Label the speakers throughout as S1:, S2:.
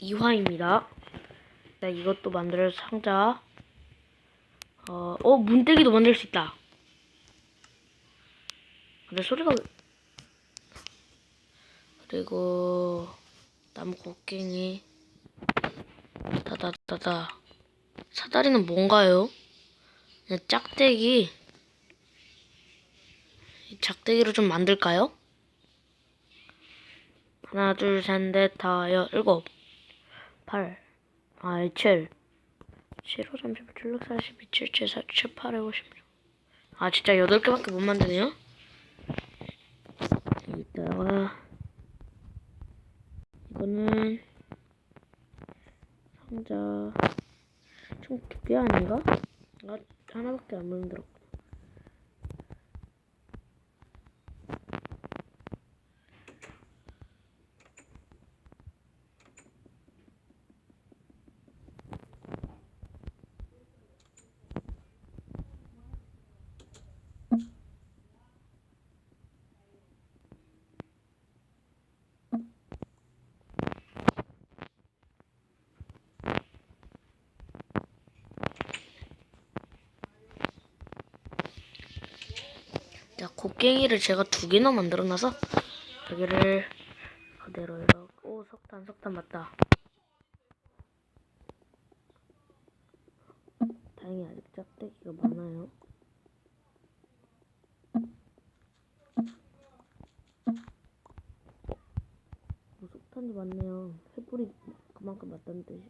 S1: 2화입니다. 네, 이것도 만들 상자. 어, 어, 문대기도 만들 수 있다. 근데 소리가 왜- 그리고 나무 곡괭이 다다다다 사다리는 뭔가요? 그냥 짝대기 이 짝대기로 좀 만들까요? 하나, 둘, 셋, 넷, 다, 여, 일곱, 팔, 아, 칠, 칠, 오, 삼십, 칠, 육, 사십, 이, 칠, 칠, 사, 칠, 팔, 오, 십. 아, 진짜 여덟 개밖에 못 만드네요? 여기다가, 이거는, 상자, 총 두 개 아닌가? 아, 하나밖에 안 만들었고. 자, 곡괭이를 제가 두 개나 만들어놔서 여기를 그대로 이렇게 오 석탄 석탄 맞다. 다행히 아직 짝대기가 많아요. 어, 석탄도 많네요. 횃불이 그만큼 맞다는 뜻이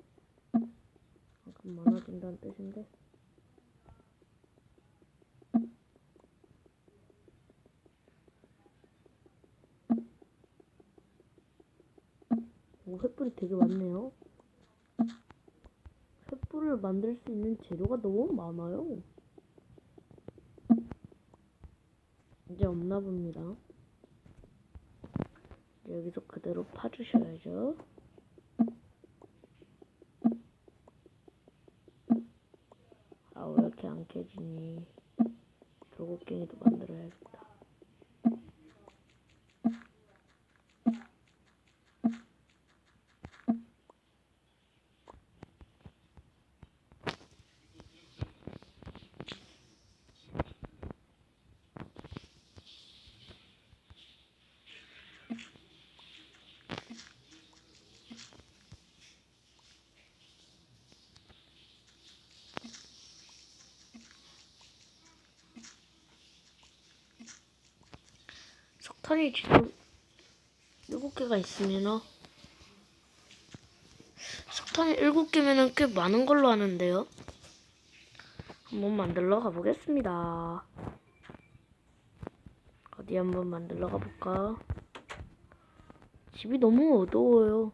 S1: 그만큼 많아진다는 뜻인데. 오, 횃불이 되게 많네요. 횃불을 만들 수 있는 재료가 너무 많아요. 이제 없나 봅니다. 여기서 그대로 파주셔야죠. 아, 왜 이렇게 안 캐지니? 돌고갱이도 만들어야겠다. 석탄이 지금 일곱 개가 있으면은 석탄이 일곱 개면은 꽤 많은 걸로 아는데요. 한번 만들러 가보겠습니다. 어디 한번 만들러 가볼까? 집이 너무 어두워요.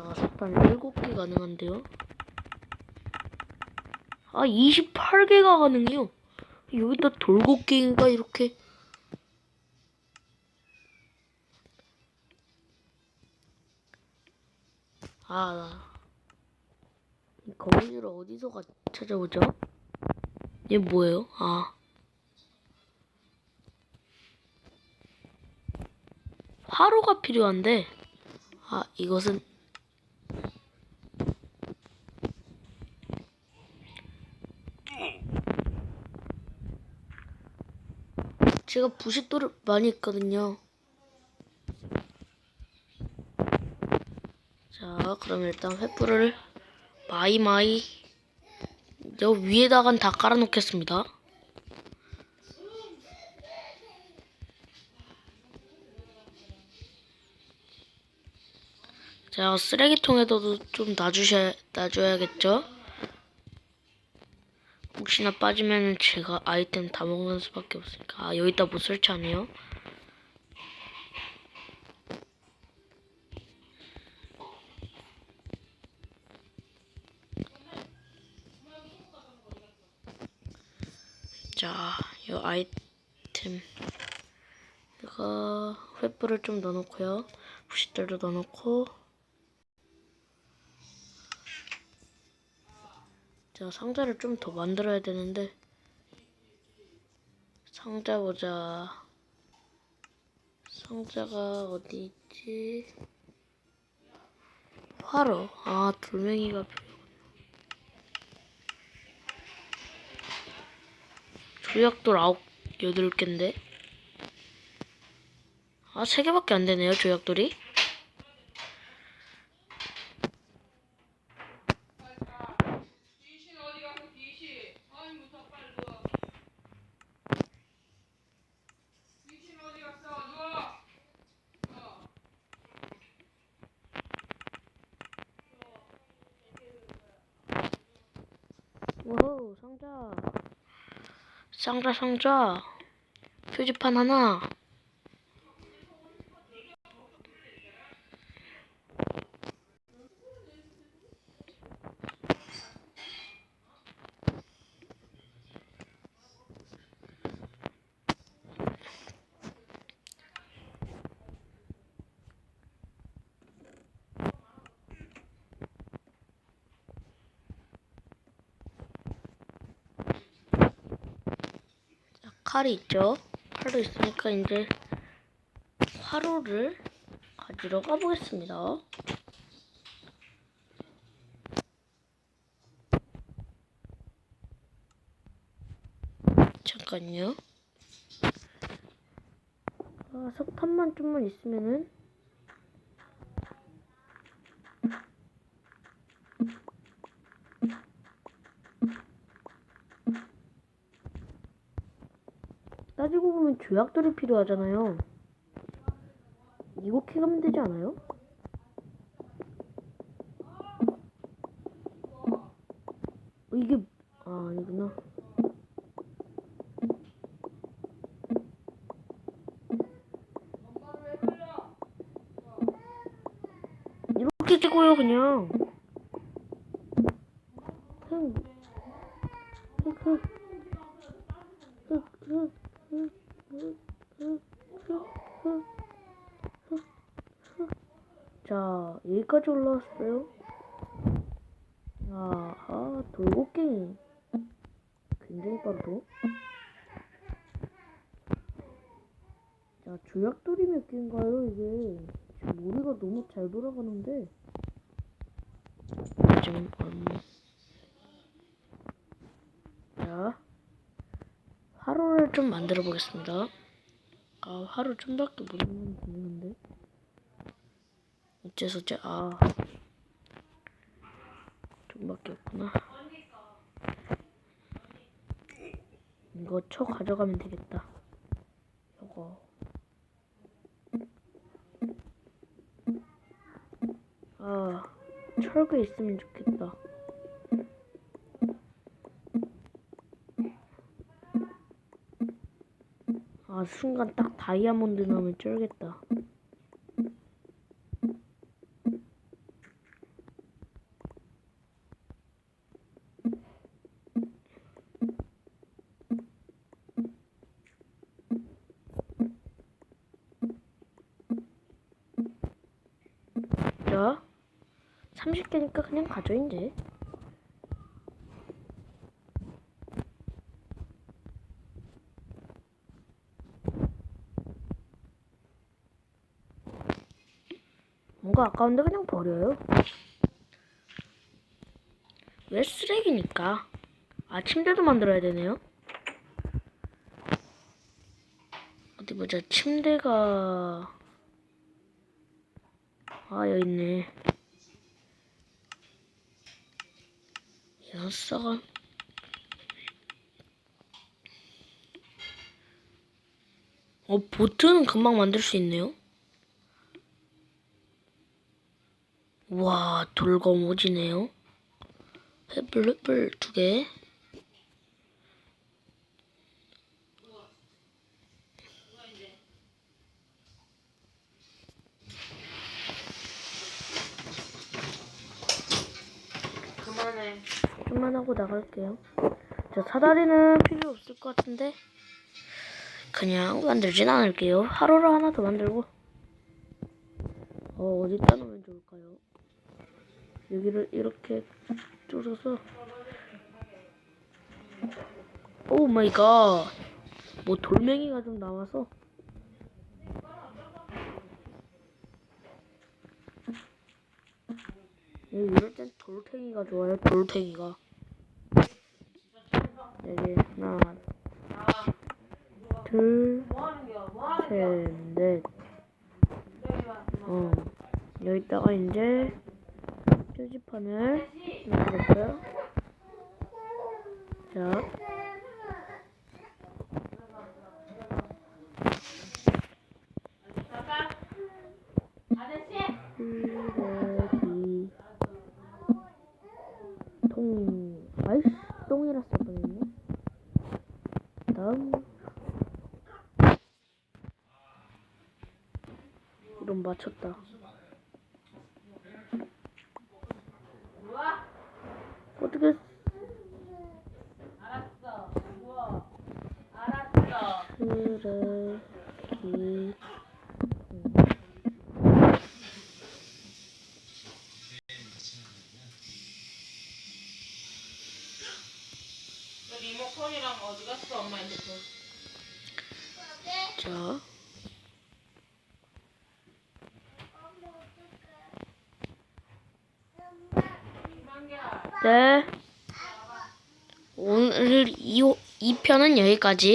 S1: 아, 석탄 일곱 개 가능한데요. 아, 28개가 가능해요. 여기다 돌고갱이가 이렇게 아, 이 거미줄을 어디서 가, 찾아오죠? 얘 뭐예요? 아. 화로가 필요한데, 아, 이것은, 제가 부싯돌을 많이 있거든요. 자, 그럼 일단 횃불을 마이마이 저 위에다간 다 깔아놓겠습니다. 자, 쓰레기통에도 좀 놔주셔야, 놔줘야겠죠? 혹시나 빠지면 제가 아이템 다 먹는 수밖에 없으니까. 아, 여기다 못 설치하네요. 자, 이 아이템 이거 횃불을 좀 넣어놓고요. 부싯돌도 넣어놓고 자, 상자를 좀 더 만들어야 되는데 상자 보자. 상자가 어디 있지? 화로. 아, 돌멩이가 필요 조약돌 아홉 여덟 개인데? 아 세 개밖에 안 되네요 조약돌이. 오호 상자 상자, 상자. 표지판 하나. 자, 칼이 있죠? 칼도 있으니까 이제 화로를 가지러 가보겠습니다. 잠깐요. 아, 석탄만 좀만 있으면은 살고 보면 조약돌이 필요하잖아요. 이거 캐가면 되지 않아요? 어, 이게 아 아니구나. 이렇게 찍어요 그냥. 흥. 흥흥. 흥흥. 그냥 자, 여기까지 올라왔어요. 아, 아, 돌고갱이. 굉장히 빠르도. 자, 조약돌이 몇 개인가요, 이게? 지금 머리가 너무 잘 돌아가는데. 지금, 음. 자, 화로를 좀 만들어 보겠습니다. 아, 화로 좀밖에 못 만드는데. 어째서지? 아, 좀밖에 없구나. 이거 쳐 가져가면 되겠다. 이거. 아, 철거 있으면 좋겠다. 아, 순간 딱 다이아몬드 나오면 쩔겠다. 자, 30개니까 그냥 가져, 이제. 뭔가 아까운데 그냥 버려요. 왜 쓰레기니까? 아, 침대도 만들어야 되네요. 어디 보자. 침대가 아, 여기 있네. 여섯 어, 보트는 금방 만들 수 있네요. 와, 돌검 오지네요. 횃불, 횃불 두 개.
S2: 그만해
S1: 좀만 하고 나갈게요. 자, 사다리는 필요 없을 것 같은데. 그냥 만들진 않을게요. 하루를 하나 더 만들고. 어, 어디다 놓으면 좋을까요? 여기를 이렇게 뚫어서. 오 마이 갓. 뭐 돌멩이가 좀 나와서. 예, 이럴 땐 돌탱이가 좋아요. 돌탱이가. 여기 하나, 둘, 셋, 넷. 어. 여기다가 이제 표지판을 넣어볼까요? 자. 아이씨 똥이라 써버렸네 다음 이런 맞췄다 어떻게
S2: 알았어. 우와. 알았어.
S1: 쓰레기
S2: 너 리모컨이랑 어디 갔어, 엄마 핸드폰?
S1: 자
S2: 이만기야.
S1: 네. 오늘 이, 이 편은 여기까지.